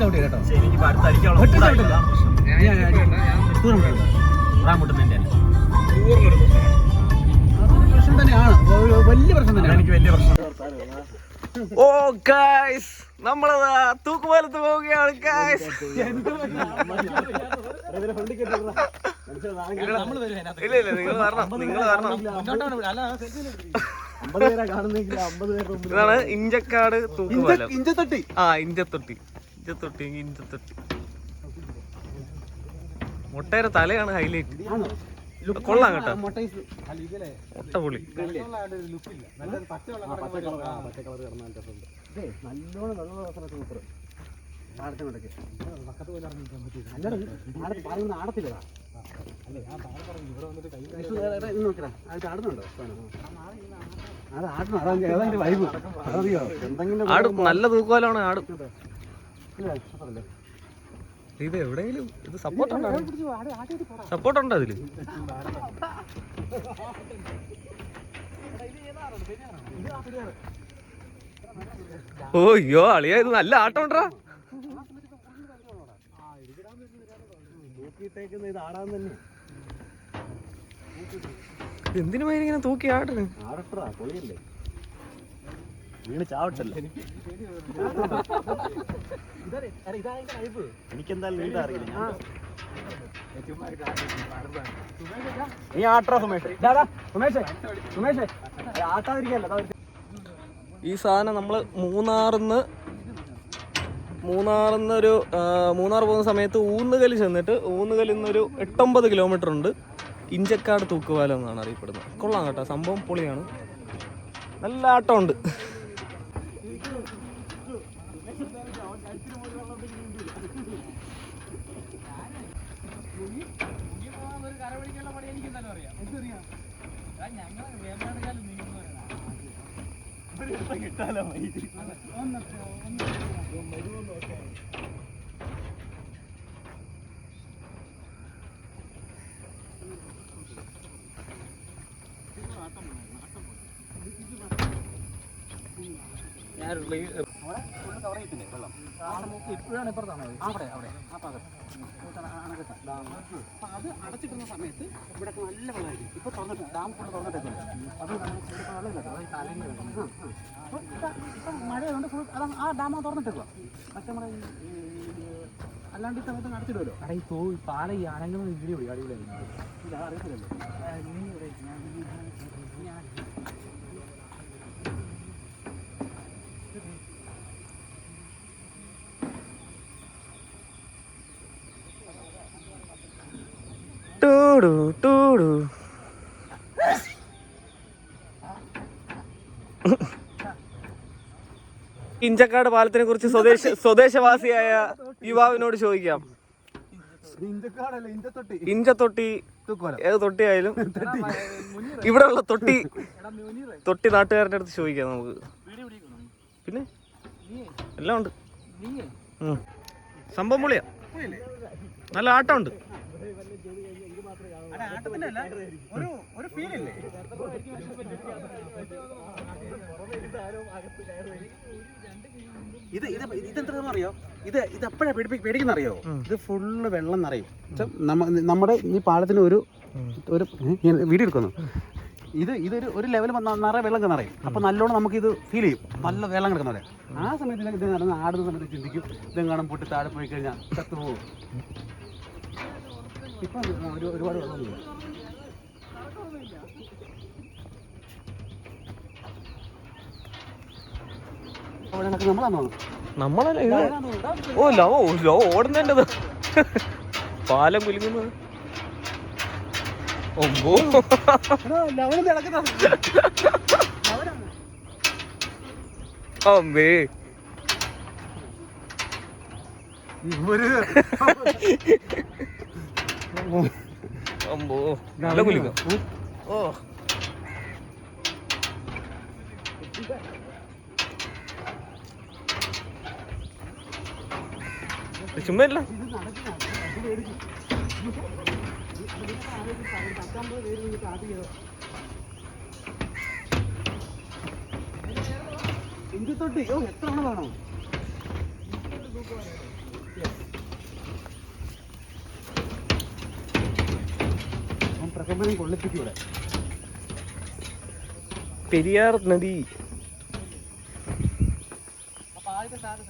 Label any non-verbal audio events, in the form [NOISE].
ചവിട്ടി കേട്ടോ. ഒറ്റ. ചവിട്ടില്ല. പ്രശ്നം. ദൂരം തന്നെയാണ്. വലിയ പ്രശ്നം തന്നെയാണ്. എനിക്ക് വലിയ പ്രശ്നം. ഓ ഗായ്സ് നമ്മളത് തൂക്കുപാലത്ത് പോവുകയാണ് ഗായ്സ്. ഇല്ല ഇല്ല നിങ്ങൾ വരണം നിങ്ങൾ വരണം. ഇതാണ് ഇഞ്ചക്കാട് തൂക്കുപാലം. ഇഞ്ചത്തൊട്ടി. ആ ഇഞ്ചത്തൊട്ടി. ഇഞ്ചത്തൊട്ടി തൊട്ടി മുട്ടയുടെ തലയാണ് ഹൈലൈറ്റ് കൊള്ളാം കേട്ടോ. മുട്ട പൊളി. ആടും നല്ല തൂക്കോലാണ് ആടും? ഇത് എവിടെയെങ്കിലും ഇത് സപ്പോർട്ട് ഉണ്ടോ. സപ്പോർട്ട് ഉണ്ടോ അതിൽ ഓ അയ്യോ അളിയ ഇത് നല്ല ആട്ടം ഉണ്ടോ എന്തിനു ഇങ്ങനെ തൂക്കി ആട്ടിന് ആടട്ടാ പൊളിയല്ലേ വീണ് ചാവട്ടല്ലേ. എനിക്കെന്തായാലും നീന്താ അറിയില്ല. ഞാൻ നീ ആട്രാ സുമേഷ്. സുമേഷേ സുമേഷേ. ആട്ടാതിരിക്കല്ല ഈ സാധനം നമ്മൾ മൂന്നാറിന്ന് മൂന്നാറിന്ന് ഒരു മൂന്നാർ പോകുന്ന സമയത്ത് ഊന്നുകൽ ചെന്നിട്ട് ഊന്നുകലിൽ നിന്നൊരു എട്ടൊമ്പത് കിലോമീറ്റർ ഉണ്ട്. ഇഞ്ചക്കാട് തൂക്കുവാലം എന്നാണ് അറിയപ്പെടുന്നത്. കൊള്ളാം കേട്ടോ സംഭവം പൊളിയാണ്. നല്ല ആട്ടമുണ്ട്. ഇപ്പോഴാണ് ഇപ്പുറത്താണോ അവിടെ അവിടെ ആ ഭാഗത്ത് അടച്ചിട്ടുന്ന സമയത്ത് ഇവിടെ നല്ല വെള്ളമായിരിക്കും. ഇപ്പൊ തുറന്നിട്ട് ഡാം ഫുള്ള് തുറന്നിട്ടേക്കില്ല അത് വെള്ളം കിട്ടും അതായത് കാലിന്റെ വെള്ളം ആ, ആ. അപ്പൊ ഇപ്പൊ മഴയുണ്ട് ഫുൾ അതാ ആ ഡാം തുറന്നിട്ടേക്കുക മറ്റേ നമ്മുടെ അല്ലാണ്ട് ഈ സമയത്ത് അടച്ചിടുമല്ലോ. എടാ ഈ തോ പാല ഈ അനങ്ങുന്ന പോയി അടിപൊളിയായിരുന്നു ഇല്ല അറിയത്തില്ലല്ലോ. ഞാൻ ഞാൻ ടൂടു ടൂടു. ഇഞ്ചക്കാട് പാലത്തിനെ കുറിച്ച് സ്വദേശ സ്വദേശവാസിയായ യുവാവിനോട് ചോദിക്കാം. ഇഞ്ചത്തൊട്ടി. ഏത് തൊട്ടി ഏത് തൊട്ടിയായാലും ഉള്ള [LAUGHS] തൊട്ടി. തൊട്ടി നാട്ടുകാരുടെ അടുത്ത് ചോദിക്കാം നമുക്ക്. പിന്നെ? എല്ലാം ഉണ്ട്. സംഭവം പൊളിയാ. നല്ല ആട്ടമുണ്ട്. ആട്ടത്തിന്റെ അല്ല ഒരു ഒരു ഫീൽ ഇല്ലേ? ഇത് ഇത് ഇതെന്താണെന്ന് അറിയോ? ഇത് ഇത് എപ്പോഴാ പേടിപ്പി പേടിക്കുന്ന അറിയോ ഇത് ഫുള്ള് വെള്ളം നിറയും. നമ്മുടെ ഈ പാലത്തിന് ഒരു ഒരു വീഡിയോ എടുക്കുന്നു. ഇത് ഇതൊരു ഒരു ലെവൽ നിറയെ വെള്ളം നിറയും. അപ്പൊ നല്ലോണം നമുക്ക് ഇത് ഫീൽ ചെയ്യും. നല്ല വെള്ളം കിടക്കുന്ന പോലെ. ആ സമയത്ത് ഇത് നടന്ന് ആടുന്ന സമയത്ത് ചിന്തിക്കും. ഇതെങ്ങാനും പൊട്ടി താഴെ പോയി കഴിഞ്ഞാൽ ചത്തുപോകും ഇപ്പൊ ഒരു ഒരുപാട് വെള്ളമൊന്നുമില്ല നമ്മളല്ല ഇത്? ഓ ലോ ലോ ഓടുന്നതിന്റെത്. പാലം കുലുങ്ങുന്നത്. ഒമ്പോ അമ്മേ. അമ്പോ. നല്ല കുലുക്കം. ഓ. ചുമ്മാ ഇല്ല ഇഞ്ചത്തൊട്ടി. ഓ എത്ര വേണോ? കരിമണം കൊള്ളിപ്പിക്കും ഇവിടെ പെരിയാർ നദി. അപ്പൊ ആദ്യത്തെ സാധനം